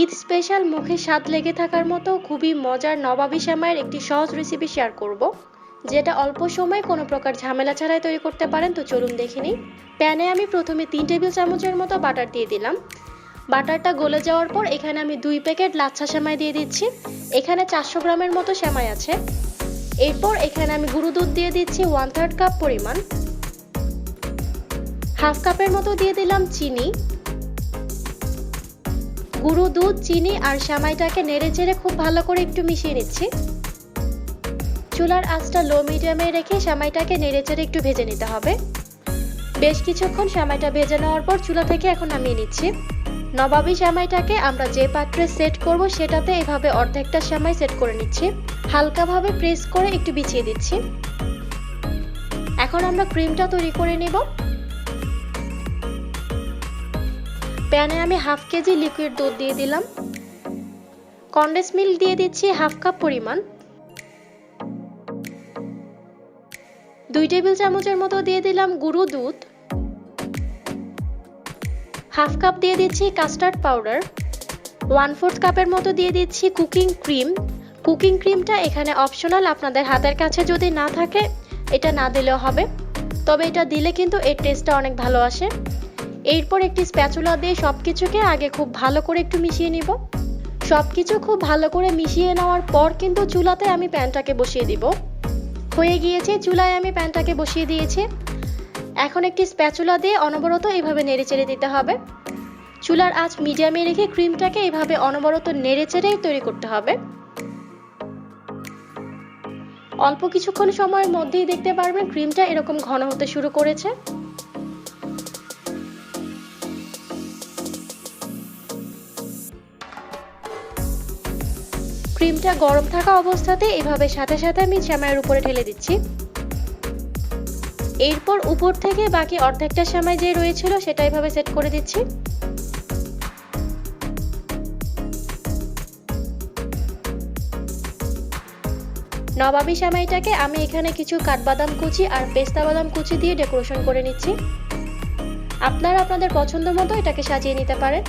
Eid special মুখে স্বাদ লেগে থাকার মতো খুবই মজার নবাবী শ্যামাইয়ের একটি সহজ রেসিপি শেয়ার করব, যেটা অল্প সময়ে কোনো প্রকার ঝামেলা ছাড়াই তৈরি করতে পারেন। তো চলুন দেখে নিই। প্যানে আমি প্রথমে তিন টেবিল চামচের মতো বাটার দিয়ে দিলাম। বাটারটা গলে যাওয়ার পর এখানে আমি দুই প্যাকেট লাচ্ছা সেমাই দিয়ে দিচ্ছি। এখানে চারশো গ্রামের মতো সেমাই আছে। এরপর এখানে আমি গুঁড়ো দুধ দিয়ে দিচ্ছি ওয়ান থার্ড কাপ পরিমাণ। হাফ কাপের মতো দিয়ে দিলাম চিনি। গুঁড়ো দুধ, চিনি আর সামাইটাকে নেড়ে চেড়ে খুব ভালো করে একটু মিশিয়ে নিচ্ছি। চুলার আঁচটা লো মিডিয়ামে রেখে সেমাইটাকে নেড়ে চেড়ে একটু ভেজে নিতে হবে। বেশ কিছুক্ষণ সেমাইটা ভেজে নেওয়ার পর চুলা থেকে এখন নামিয়ে নিচ্ছি। নবাবি সামাইটাকে আমরা যে পাত্রে সেট করব সেটাতে এভাবে অর্ধেকটা সেমাই সেট করে নিচ্ছি। হালকাভাবে প্রেস করে একটু বিছিয়ে দিচ্ছি। এখন আমরা ক্রিমটা তৈরি করে নিব। প্যানে আমি হাফ কেজি লিকুইড দুধ দিয়ে দিলাম। কন্ডেন্স মিল্ক দিয়ে দিচ্ছি হাফ কাপ পরিমাণ। দুই টেবিল চামচের মতো দিয়ে দিলাম গুঁড়ো দুধ। হাফ কাপ দিয়ে দিচ্ছি কাস্টার্ড পাউডার। ওয়ান ফোর্থ কাপের মতো দিয়ে দিচ্ছি কুকিং ক্রিম। কুকিং ক্রিমটা এখানে অপশনাল, আপনাদের হাতের কাছে যদি না থাকে, এটা না দিলেও হবে। তবে এটা দিলে কিন্তু এর টেস্টটা অনেক ভালো আসে। এরপর একটি স্প্যাচুলা দিয়ে সব কিছুকে আগে খুব ভালো করে একটু মিশিয়ে নিব। সব কিছু খুব ভালো করে মিশিয়ে নেওয়ার পর কিন্তু চুলাতে আমি প্যানটাকে বসিয়ে দিব। হয়ে গিয়েছে, চুলায় আমি প্যানটাকে বসিয়ে দিয়েছি। এখন একটি স্প্যাচুলা দিয়ে অনবরত এইভাবে নেড়ে চেড়ে দিতে হবে। চুলার আঁচ মিডিয়ামে রেখে ক্রিমটাকে এইভাবে অনবরত নেড়ে চেড়েই তৈরি করতে হবে। অল্প কিছুক্ষণ সময়ের মধ্যেই দেখতে পারবেন ক্রিমটা এরকম ঘন হতে শুরু করেছে। ক্রিমটা গরম থাকা অবস্থাতে এভাবে সাথে সাথে আমি শ্যামাইয়ের উপরে ঢেলে দিচ্ছি। এরপর উপর থেকে বাকি অর্ধেকটা শ্যামাই যে রয়েছিল সেটা এভাবে সেট করে দিচ্ছি। নবাবী শ্যামাইটাকে আমি এখানে কিছু কাঠবাদাম কুচি আর পেস্তা বাদাম কুচি দিয়ে ডেকোরেশন করে নিচ্ছি। আপনারা আপনাদের পছন্দ মতো এটাকে সাজিয়ে নিতে পারেন।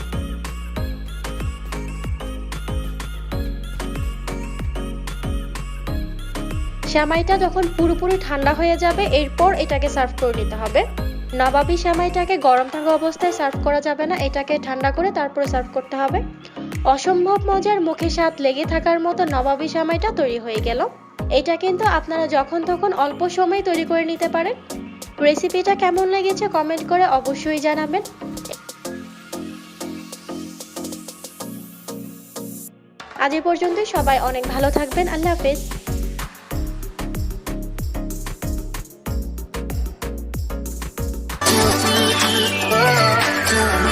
শ্যামাইটা যখন পুরোপুরি ঠান্ডা হয়ে যাবে, এরপর এটাকে সার্ভ করে নিতে হবে। নবাবী শ্যামাইটাকে গরম থাকা অবস্থায় সার্ভ করা যাবে না, এটাকে ঠান্ডা করে তারপরে সার্ভ করতে হবে। অসম্ভব মজার মুখে স্বাদ লেগে থাকার মতো নবাবী শ্যামাইটা তৈরি হয়ে গেল। এটা কিন্তু আপনারা যখন তখন অল্প সময় তৈরি করে নিতে পারেন। রেসিপিটা কেমন লেগেছে কমেন্ট করে অবশ্যই জানাবেন। আজ এ পর্যন্তই, সবাই অনেক ভালো থাকবেন, আল্লাহ হাফেজ। do